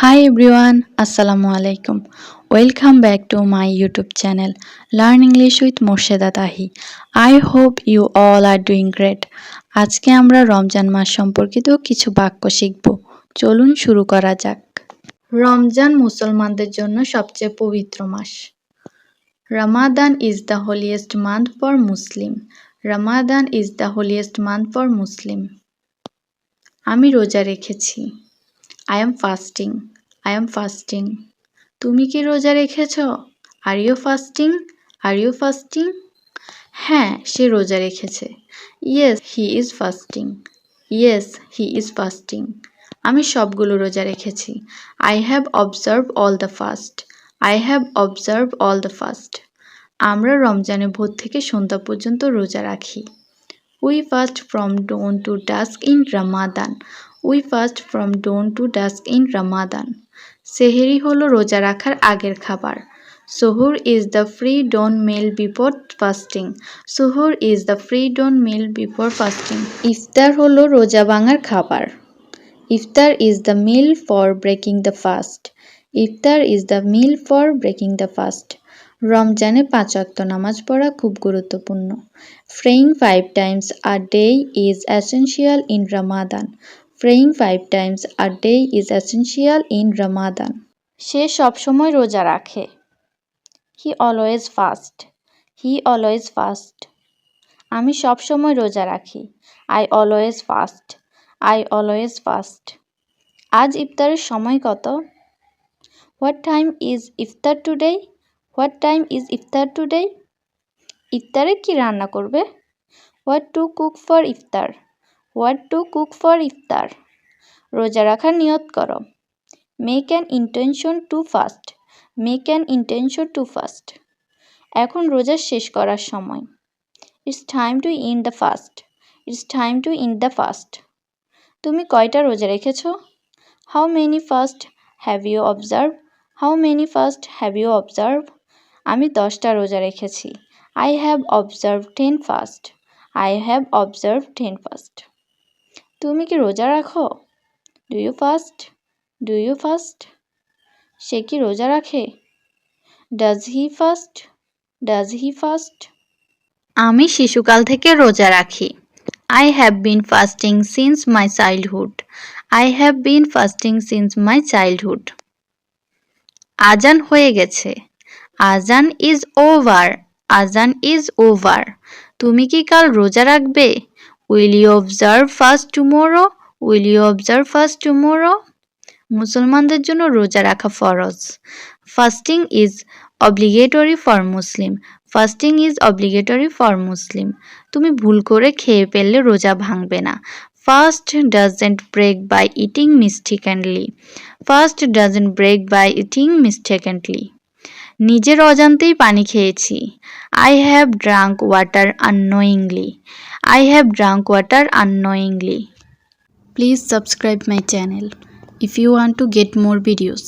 Hi everyone, আসসালামু আলাইকুম welcome back to my YouTube channel learn English with Morsheda Tahi. I hope you all are doing great. আজকে আমরা রমজান মাস সম্পর্কিত কিছু বাক্য শিখব। চলুন শুরু করা যাক। রমজান মুসলমানদের জন্য সবচেয়ে পবিত্র মাস। Ramadan is the holiest month for Muslim Ramadan is the holiest month for Muslim আমি রোজা রেখেছি। I am fasting I am fasting তুমি কি রোজা রেখেছ? Are you fasting are you fasting হ্যাঁ সে রোজা রেখেছে। Yes he is fasting yes he is fasting আমি সবগুলো রোজা রেখেছি। I have observe all the fast I have observe all the fast আমরা রমজানে ভোর থেকে সন্ধ্যা পর্যন্ত রোজা রাখি। We fast from dawn to dusk in Ramadan we fast from dawn to dusk in Ramadan সেহেরি হলো রোজা রাখার আগের খাবার। সুহুর is the predawn meal before fasting সুহুর is the predawn meal before fasting ইফতার হলো রোজা ভাঙার খাবার। ইফতার is the meal for breaking the fast iftar is the meal for breaking the fast রমজানে পাঁচ নামাজ পড়া খুব গুরুত্বপূর্ণ। Praying five times a day is essential in Ramadan praying five times a day is essential in Ramadan সে সবসময় রোজা রাখে। He always fast he always fast আমি সবসময় রোজা রাখি। I always fast I always fast আজ ইফতারের সময় কত? হোয়াট টাইম ইজ ইফতার টুডে হোয়াট টাইম ইজ ইফতার টুডে ইফতারে কি রান্না করবে? হোয়াট টু কুক ফর ইফতার? হোয়াট টু কুক ফর ইফতার রোজা রাখার নিয়ত করো make an intention to fast make an intention to fast এখন রোজা শেষ করার সময়। It's time to end the fast it's time to end the fast তুমি কয়টা রোজা রেখেছ how many fast have you observe how many fast have you observe আমি দশটা রোজা রেখেছি I have observe ten fast I have observe ten fast তুমি কি রোজা রাখো? Do you fast do you fast সে কি রোজা রাখে? Does he fast does he fast আমি শিশুকাল থেকে রোজা রাখি। I have been fasting since my childhood I have been fasting since my childhood আজান হয়ে গেছে। আজান ইজ ওভার আজান ইজ ওভার তুমি কি কাল রোজা রাখবে? Will you observe fast tomorrow will you observe fast tomorrow মুসলমানদের জন্য রোজা রাখা ফরজ। Fasting is obligatory for Muslim fasting is obligatory for Muslim তুমি ভুল করে খেয়ে ফেললে রোজা ভাঙবে না। Fast doesn't break by eating mistakenly fast doesn't break by eating mistakenly নিজের অজান্তেই পানি খেয়েছি। I have drunk water unknowingly I have drunk water unknowingly please subscribe my channel if you want to get more videos.